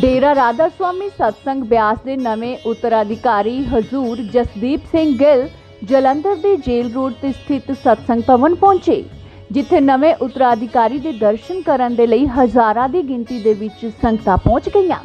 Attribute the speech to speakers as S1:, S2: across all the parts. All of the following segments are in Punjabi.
S1: ਡੇਰਾ ਰਾਧਾ ਸੁਆਮੀ ਸਤਸੰਗ ਬਿਆਸ ਦੇ ਨਵੇਂ ਉੱਤਰਾਧਿਕਾਰੀ ਹਜ਼ੂਰ ਜਸਦੀਪ ਸਿੰਘ ਗਿੱਲ ਜਲੰਧਰ ਦੇ ਜੇਲ ਰੋਡ ਤੇ ਸਥਿਤ ਸਤਸੰਗ ਭਵਨ ਪਹੁੰਚੇ, ਜਿੱਥੇ ਨਵੇਂ ਉੱਤਰਾਧਿਕਾਰੀ ਦੇ ਦਰਸ਼ਨ ਕਰਨ ਦੇ ਲਈ ਹਜ਼ਾਰਾਂ ਦੀ ਗਿਣਤੀ ਦੇ ਵਿੱਚ ਸੰਗਤਾਂ ਪਹੁੰਚ ਗਈਆਂ।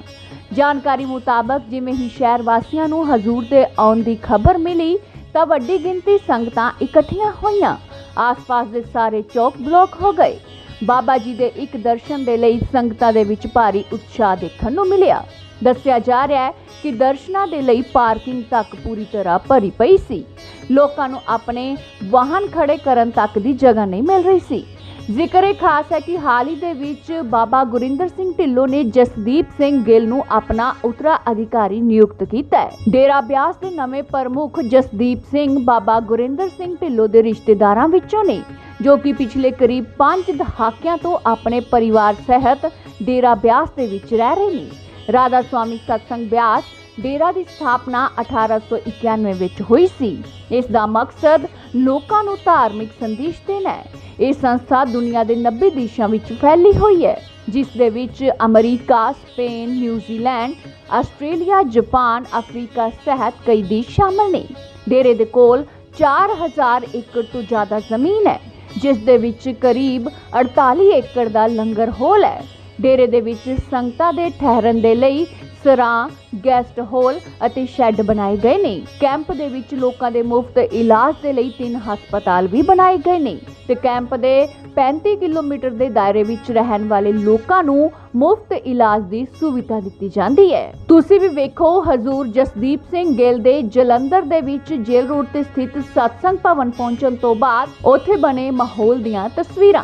S1: ਜਾਣਕਾਰੀ ਮੁਤਾਬਕ ਜਿਵੇਂ ਹੀ ਸ਼ਹਿਰ ਵਾਸੀਆਂ ਨੂੰ ਹਜ਼ੂਰ ਦੇ ਆਉਣ ਦੀ ਖਬਰ ਮਿਲੀ, ਤਾਂ ਵੱਡੀ ਗਿਣਤੀ ਸੰਗਤਾਂ ਇਕੱਠੀਆਂ ਹੋਈਆਂ। ਆਸ-ਪਾਸ ਦੇ ਸਾਰੇ ਚੌਕ ਬਲੌਕ ਹੋ ਗਏ। ਬਾਬਾ ਜੀ ਦੇ ਇੱਕ ਦਰਸ਼ਨ ਦੇ ਲਈ ਸੰਗਤਾਂ ਦੇ ਵਿੱਚ ਭਾਰੀ ਉਤਸ਼ਾਹ ਦੇਖਣ ਨੂੰ ਮਿਲਿਆ। ਦੱਸਿਆ ਜਾ ਰਿਹਾ ਹੈ ਕਿ ਦਰਸ਼ਨਾਂ ਦੇ ਲਈ ਪਾਰਕਿੰਗ ਤੱਕ ਪੂਰੀ ਤਰ੍ਹਾਂ ਭਰੀ ਪਈ ਸੀ। ਲੋਕਾਂ ਨੂੰ ਆਪਣੇ ਵਾਹਨ ਖੜੇ ਕਰਨ ਤੱਕ ਦੀ ਜਗ੍ਹਾ ਨਹੀਂ ਮਿਲ ਰਹੀ ਸੀ। ਜ਼ਿਕਰ ਇਹ ਖਾਸ ਹੈ ਕਿ ਹਾਲ ਹੀ ਦੇ ਵਿੱਚ ਬਾਬਾ ਗੁਰਿੰਦਰ ਸਿੰਘ ਢਿੱਲੋਂ ਨੇ ਜਸਦੀਪ ਸਿੰਘ ਗਿੱਲ ਨੂੰ ਆਪਣਾ ਉਤਰਾ ਅਧਿਕਾਰੀ ਨਿਯੁਕਤ ਕੀਤਾ ਹੈ। ਡੇਰਾ ਬਿਆਸ ਦੇ ਨਵੇਂ ਪ੍ਰਮੁੱਖ ਜਸਦੀਪ ਸਿੰਘ ਬਾਬਾ ਗੁਰਿੰਦਰ ਸਿੰਘ ਢਿੱਲੋਂ ਦੇ ਰਿਸ਼ਤੇਦਾਰਾਂ ਵਿੱਚੋਂ ਨੇ ਜੋ ਕਿ ਪਿਛਲੇ ਕਰੀਬ 5 ਦਹਾਕਿਆਂ ਤੋਂ ਆਪਣੇ ਪਰਿਵਾਰ ਸਹਿਤ ਡੇਰਾ ਬਿਆਸ ਦੇ ਵਿੱਚ ਰਹਿ ਰਹੇ ਨੇ। ਰਾਧਾ ਸਵਾਮੀ ਸਤਸੰਗ ਬਿਆਸ ਡੇਰਾ ਦੀ ਸਥਾਪਨਾ 1891 ਵਿੱਚ ਹੋਈ ਸੀ। ਇਸ ਦਾ ਮਕਸਦ ਲੋਕਾਂ ਨੂੰ ਧਾਰਮਿਕ ਸੰਦੇਸ਼ ਦੇਣਾ ਹੈ। ਇਹ ਸੰਸਥਾ ਦੁਨੀਆ ਦੇ 90 ਦੇਸ਼ਾਂ ਵਿੱਚ ਫੈਲੀ ਹੋਈ ਹੈ ਜਿਸ ਦੇ ਵਿੱਚ America, Spain, New Zealand, Australia, Japan, Africa ਸਹਿਤ ਕਈ ਦੇਸ਼ ਸ਼ਾਮਲ ਨੇ। ਡੇਰੇ ਦੇ ਕੋਲ 4000 ਏਕੜ ਤੋਂ ਜ਼ਿਆਦਾ ਜ਼ਮੀਨ ਹੈ। ਜਿਸ ਦੇ ਵਿੱਚ ਕਰੀਬ 48 ਏਕੜ ਦਾ ਲੰਗਰ ਹੋਲ ਹੈ। ਡੇਰੇ ਦੇ ਵਿੱਚ ਸੰਗਤਾਂ ਦੇ ਠਹਿਰਨ ਦੇ ਲਈ ਸਰਾਂ ਗੈਸਟ ਹਾਲ ਅਤੇ ਸ਼ੈੱਡ ਬਣਾਏ ਗਏ ਨੇ। ਕੈਂਪ ਦੇ ਵਿੱਚ ਲੋਕਾਂ ਦੇ ਮੁਫਤ ਇਲਾਜ ਦੇ ਲਈ ਤਿੰਨ ਹਸਪਤਾਲ ਵੀ ਬਣਾਏ ਗਏ ਨੇ ਤੇ ਕੈਂਪ ਦੇ 35 ਕਿਲੋਮੀਟਰ ਦੇ ਦਾਇਰੇ ਵਿੱਚ ਰਹਿਣ ਵਾਲੇ ਲੋਕਾਂ ਨੂੰ ਮੁਫਤ ਇਲਾਜ ਦੀ ਸੁਵਿਧਾ ਦਿੱਤੀ ਜਾਂਦੀ ਹੈ। ਤੁਸੀਂ ਵੀ ਵੇਖੋ, ਹਜ਼ੂਰ ਜਸਦੀਪ ਸਿੰਘ ਗਿੱਲ ਦੇ ਜਲੰਧਰ ਦੇ ਵਿੱਚ ਜੇਲ੍ਹ ਰੋਡ ਤੇ ਸਥਿਤ ਸਤਸੰਗ ਭਵਨ ਪਹੁੰਚਣ ਤੋਂ ਬਾਅਦ ਉੱਥੇ ਬਣੇ ਮਾਹੌਲ ਦੀਆਂ ਤਸਵੀਰਾਂ।